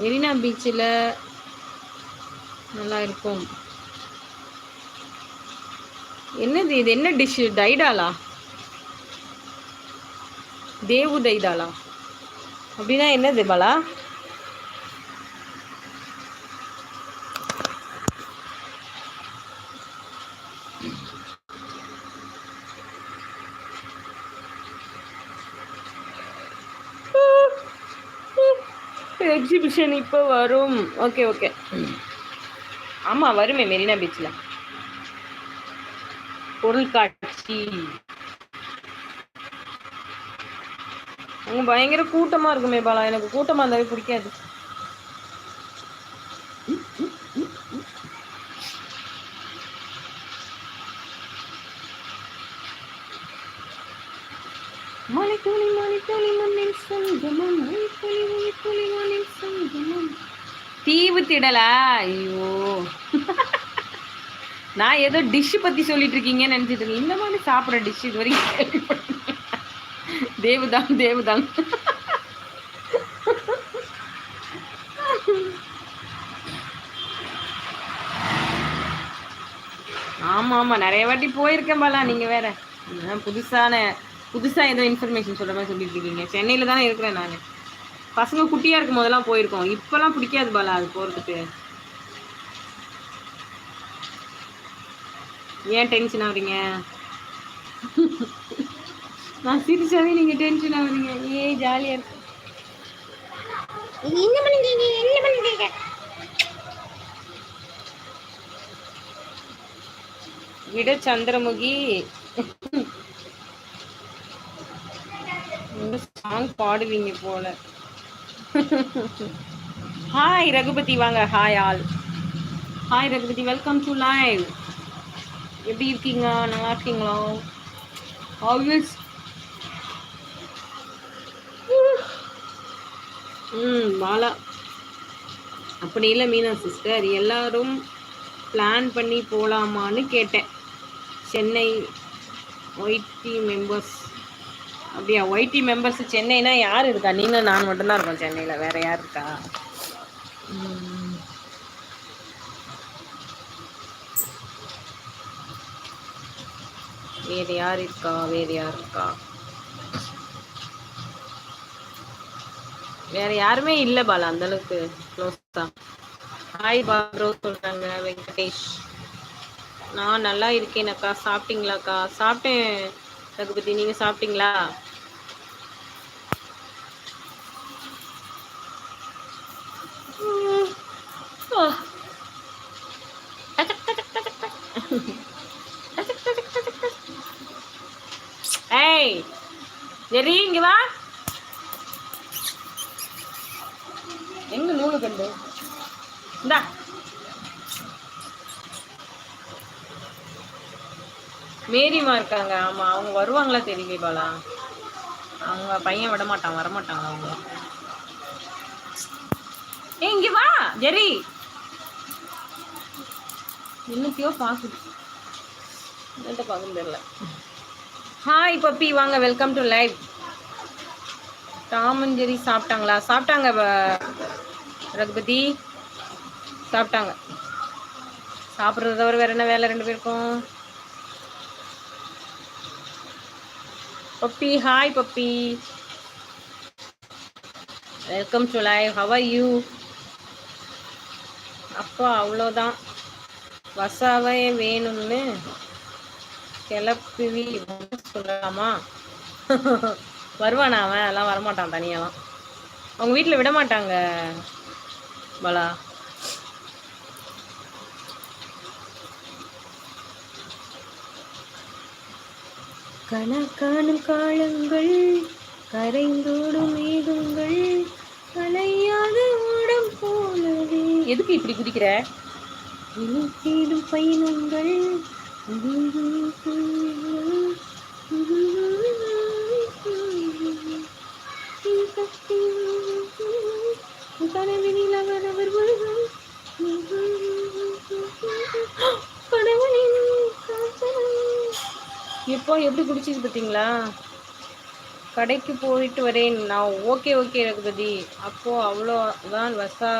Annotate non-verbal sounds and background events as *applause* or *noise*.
மெரினா பீச்சில் நல்லா இருக்கும். என்னது இது? என்ன டிஷ்ஷு டைடாலா? தேவு டைடாலா? அப்படின்னா என்னது பாலா? எக்ஸிபிஷன் இப்போ வரும். ஓகே ஓகே ஆமாம் வருமே மெரினா பீச்சில் பொருட்காட்சி அங்கே பயங்கர கூட்டமாக இருக்குமே பாலா. எனக்கு கூட்டமாக இருந்தாலே பிடிக்காது. தீவு திடலா ஐயோ. நான் ஏதோ டிஷ்ஷு பத்தி சொல்லிட்டு இருக்கீங்கன்னு நினச்சிட்டு இருக்கேன். இந்த மாதிரி சாப்பிட்ற டிஷ் இது வரைக்கும் தேவுதான் தேவுதான் தேவதான் தேவதான் ஆமா ஆமா. நிறைய வாட்டி போயிருக்கேன் பாலா நீங்க வேற. புதுசான புதுசா ஏதோ இன்ஃபர்மேஷன் சொல்ற மாதிரி சொல்லிட்டு இருக்கீங்க சென்னையில் தானே இருக்கிறேன் நான். பசங்க குட்டியா இருக்கும் போதெல்லாம் போயிருக்கோம். இப்பெல்லாம் பிடிக்காது பாலா அது போறதுக்கு. ஏன் டென்ஷன் ஆகுறீங்க? நான் சிரிச்சாவே நீங்க டென்ஷன் ஆகுறீங்க. ஏ ஜாலியா இருக்கு. என்ன பண்ணுறீங்க என்ன பண்ணுறீங்க விட சந்திரமுகி. *laughs* சாங் பாடுவீங்க போல. ஹாய் ரகுபதி வாங்க. Hi all hi Raghupathi welcome to live எப்படி இருக்கீங்க? நல்லா இருக்கீங்களா? ஆல்வேஸ் ம் பாலா அப்படி இல்லை மீனா சிஸ்டர் எல்லாரும் பிளான் பண்ணி போகலாமான்னு கேட்டேன். சென்னை ஒய்டி மெம்பர்ஸ் அப்படியா? ஒய்டி மெம்பர்ஸ் சென்னைனா யார் இருக்கா? நீங்களும் நான் மட்டும்தான் இருக்கோம் சென்னையில். வேற யார் இருக்கா? வேறு யார் இருக்கா? வேறு யார் இருக்கா? வேற யாருமே இல்லை பாலா அந்த அளவுக்கு க்ளோஸ் தான் ஹாய் பாக்ரோ சொல்றாங்க வெங்கடேஷ். நான் நல்லா இருக்கேனக்கா சாப்பிட்டீங்களாக்கா? சாப்பிட்டேன். ரகுபதி நீங்க சாப்பிட்டீங்களா? ஏய் ஜெரி இங்க வா. எங்க நூலு கண்டு? இந்தா. மேரிமா இருக்காங்க. ஆமா அவங்க வருவாங்களா தெரியல பாலா? அவங்க பையன் விட மாட்டான் வரமாட்டாங்க அவங்க. ஏ இங்க வா ஜெரி. இன்னத்தையோ பாக்குது. என்னட்ட பார்க்க தெரியல. ஹாய் பப்பி வாங்க welcome to live Tom and Jerry சாப்பிட்டாங்களா? சாப்பிட்டாங்க ரகுபதி. சாப்பிட்டாங்க. சாப்பிட்றத தவிர வேறு என்ன வேலை ரெண்டு பேருக்கும்? Puppy hi puppy welcome to live how are you அப்பா அவ்வளோதான் வசாவே வேணும்னு கிளப்பி சொல்லலாமா? வருவானா அவன்? அதெல்லாம் வரமாட்டான் தனியாலாம். அவங்க வீட்டில் விட மாட்டாங்க பலா. கணக்கானும் காலங்கள் கரைந்தோடும் மேகங்கள் கலையாத ஓடம் போலவே. எதுக்கு இப்படி குதிக்கிற? தேடும் பயணங்கள். இப்போ எப்படி குடிச்சிச்சு பார்த்தீங்களா? கடைக்கு போயிட்டு வரேன். நான் ஓகே ஓகே ரகுபதி. அவ்வளோ தான் வசா